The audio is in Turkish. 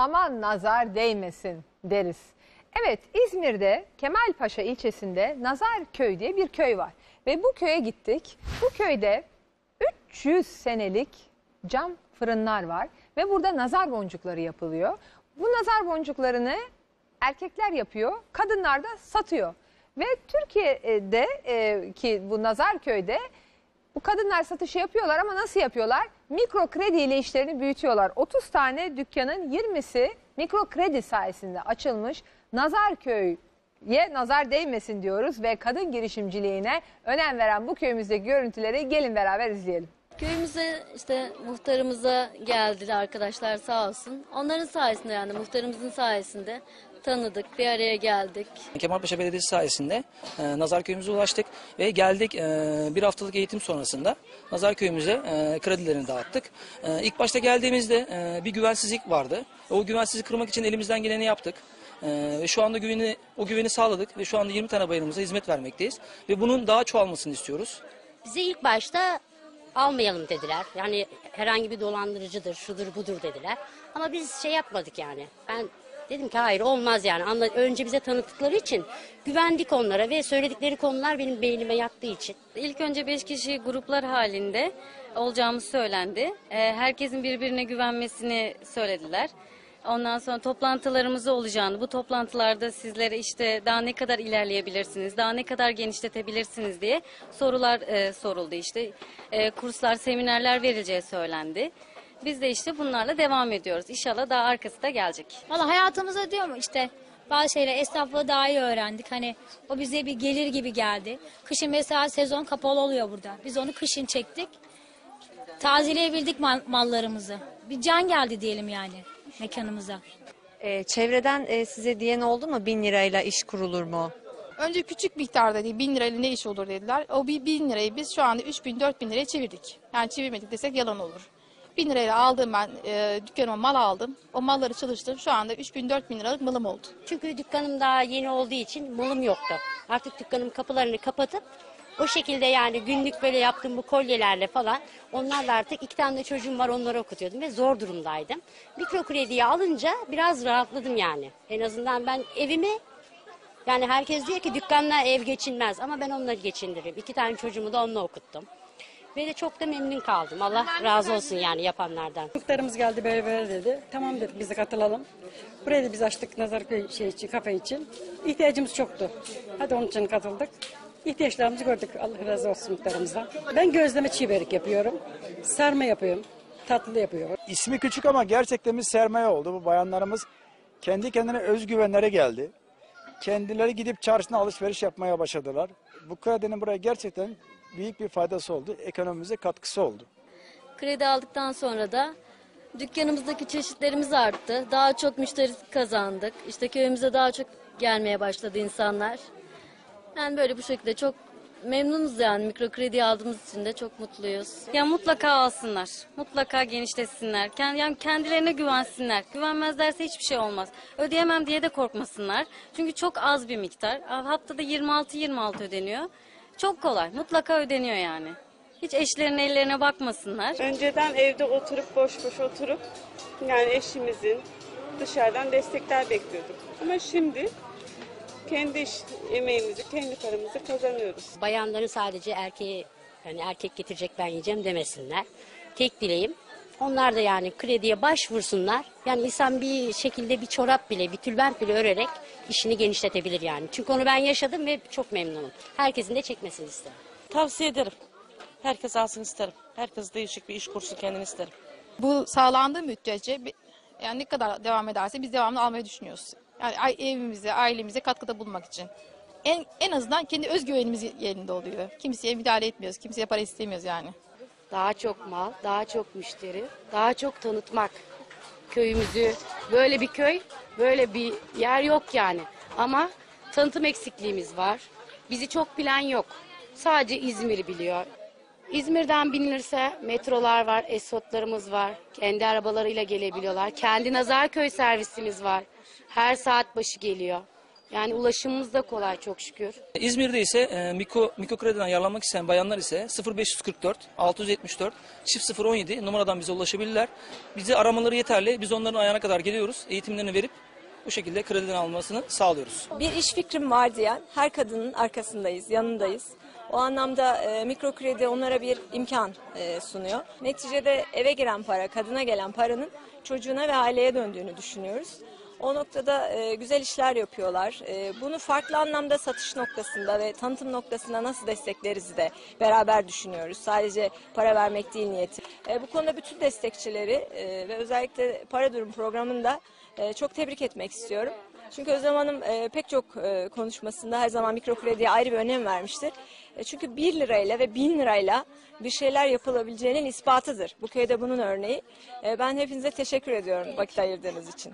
aman nazar değmesin deriz. Evet İzmir'de Kemalpaşa ilçesinde Nazarköy diye bir köy var. Ve bu köye gittik. Bu köyde 300 senelik cam fırınlar var ve burada nazar boncukları yapılıyor. Bu nazar boncuklarını erkekler yapıyor, kadınlar da satıyor. Ve Türkiye'de e, ki bu Nazarköy'de bu kadınlar satışı yapıyorlar ama nasıl yapıyorlar? Mikro kredi ile işlerini büyütüyorlar. 30 tane dükkanın 20'si mikro kredi sayesinde açılmış. Nazarköy'ye nazar değmesin diyoruz ve kadın girişimciliğine önem veren bu köyümüzdeki görüntüleri gelin beraber izleyelim. Köyümüze işte muhtarımıza geldiler arkadaşlar sağ olsun. Onların sayesinde yani muhtarımızın sayesinde tanıdık, bir araya geldik. Kemalpaşa Belediyesi sayesinde e, Nazar Köyümüze ulaştık ve geldik e, bir haftalık eğitim sonrasında Nazar Köyümüze e, kredilerini dağıttık. E, ilk başta geldiğimizde e, bir güvensizlik vardı. O güvensizliği kırmak için elimizden geleni yaptık. E, ve şu anda güveni, o güveni sağladık ve şu anda 20 tane bayanımıza hizmet vermekteyiz. Ve bunun daha çoğalmasını istiyoruz. Bize ilk başta almayalım dediler. Yani herhangi bir dolandırıcıdır, şudur budur dediler. Ama biz şey yapmadık yani. Ben dedim ki hayır olmaz yani. Anla, önce bize tanıttıkları için güvendik onlara ve söyledikleri konular benim beynime yattığı için. İlk önce 5 kişi gruplar halinde olacağımız söylendi. Ee, herkesin birbirine güvenmesini söylediler. Ondan sonra toplantılarımız olacağını, bu toplantılarda sizlere işte daha ne kadar ilerleyebilirsiniz, daha ne kadar genişletebilirsiniz diye sorular e, soruldu işte. E, kurslar, seminerler verileceği söylendi. Biz de işte bunlarla devam ediyoruz. İnşallah daha arkası da gelecek. Valla hayatımıza diyor mu işte bazı şeyler esnaflığı daha iyi öğrendik. Hani o bize bir gelir gibi geldi. Kışın mesela sezon kapalı oluyor burada. Biz onu kışın çektik. Tazeleyebildik mal- mallarımızı. Bir can geldi diyelim yani mekanımıza. Ee, çevreden e, size diyen oldu mu bin lirayla iş kurulur mu? Önce küçük miktarda değil, bin lirayla ne iş olur dediler. O bir bin lirayı biz şu anda 3 bin, 4 bin liraya çevirdik. Yani çevirmedik desek yalan olur. Bin lirayla aldım ben, e, dükkanıma mal aldım. O malları çalıştım. Şu anda 3 bin, 4 bin liralık malım oldu. Çünkü dükkanım daha yeni olduğu için malım yoktu. Artık dükkanım kapılarını kapatıp o şekilde yani günlük böyle yaptığım bu kolyelerle falan onlarla artık iki tane de çocuğum var onları okutuyordum ve zor durumdaydım. Mikro krediyi alınca biraz rahatladım yani. En azından ben evimi yani herkes diyor ki dükkanla ev geçinmez ama ben onları geçindiririm. İki tane çocuğumu da onunla okuttum. Ve de çok da memnun kaldım. Allah razı olsun yani yapanlardan. Çocuklarımız geldi böyle böyle dedi. Tamam dedik biz de katılalım. Burayı da biz açtık Nazarköy şey için, kafe için. İhtiyacımız çoktu. Hadi onun için katıldık. İhtiyaçlarımızı gördük. Allah razı olsun muhtarımızdan. Ben gözleme çiğ börek yapıyorum. Sarma yapıyorum. Tatlı yapıyorum. İsmi küçük ama gerçekten bir sermaye oldu. Bu bayanlarımız kendi kendine özgüvenlere geldi. Kendileri gidip çarşına alışveriş yapmaya başladılar. Bu kredinin buraya gerçekten büyük bir faydası oldu. Ekonomimize katkısı oldu. Kredi aldıktan sonra da dükkanımızdaki çeşitlerimiz arttı. Daha çok müşteri kazandık. İşte köyümüze daha çok gelmeye başladı insanlar. Yani böyle bu şekilde çok memnunuz yani mikro kredi aldığımız için de çok mutluyuz. Ya mutlaka alsınlar. Mutlaka genişletsinler. Kend- Yani kendilerine güvensinler. Güvenmezlerse hiçbir şey olmaz. Ödeyemem diye de korkmasınlar. Çünkü çok az bir miktar. Haftada 26-26 ödeniyor. Çok kolay. Mutlaka ödeniyor yani. Hiç eşlerinin ellerine bakmasınlar. Önceden evde oturup boş boş oturup yani eşimizin dışarıdan destekler bekliyorduk. Ama şimdi kendi iş emeğimizi, kendi paramızı kazanıyoruz. Bayanların sadece erkeği yani erkek getirecek ben yiyeceğim demesinler. Tek dileğim onlar da yani krediye başvursunlar. Yani insan bir şekilde bir çorap bile, bir tülbent bile örerek işini genişletebilir yani. Çünkü onu ben yaşadım ve çok memnunum. Herkesin de çekmesini isterim. Tavsiye ederim. Herkes alsın isterim. Herkes değişik bir iş kursun kendini isterim. Bu sağlandığı müddetçe yani ne kadar devam ederse biz devamlı almayı düşünüyoruz. Yani evimize, ailemize katkıda bulunmak için. En, en azından kendi özgüvenimiz yerinde oluyor. Kimseye müdahale etmiyoruz, kimseye para istemiyoruz yani. Daha çok mal, daha çok müşteri, daha çok tanıtmak köyümüzü. Böyle bir köy, böyle bir yer yok yani. Ama tanıtım eksikliğimiz var. Bizi çok bilen yok. Sadece İzmir'i biliyor. İzmir'den binilirse metrolar var, esotlarımız var. Kendi arabalarıyla gelebiliyorlar. Kendi Nazarköy servisimiz var. Her saat başı geliyor. Yani ulaşımımız da kolay çok şükür. İzmir'de ise e, mikro, mikrokrediden yararlanmak isteyen bayanlar ise 0544 674 çift 017 numaradan bize ulaşabilirler. Bizi aramaları yeterli. Biz onların ayağına kadar geliyoruz. Eğitimlerini verip bu şekilde krediden almasını sağlıyoruz. Bir iş fikrim var diyen her kadının arkasındayız, yanındayız. O anlamda e, mikro kredi onlara bir imkan e, sunuyor. Neticede eve giren para, kadına gelen paranın çocuğuna ve aileye döndüğünü düşünüyoruz. O noktada e, güzel işler yapıyorlar. E, bunu farklı anlamda satış noktasında ve tanıtım noktasında nasıl destekleriz de beraber düşünüyoruz. Sadece para vermek değil niyeti. E, bu konuda bütün destekçileri e, ve özellikle para durum programında e, çok tebrik etmek istiyorum. Çünkü Özlem Hanım e, pek çok e, konuşmasında her zaman mikro krediye ayrı bir önem vermiştir. E, çünkü 1 lirayla ve 1000 lirayla bir şeyler yapılabileceğinin ispatıdır. Bu köyde bunun örneği. E, ben hepinize teşekkür ediyorum vakit ayırdığınız için.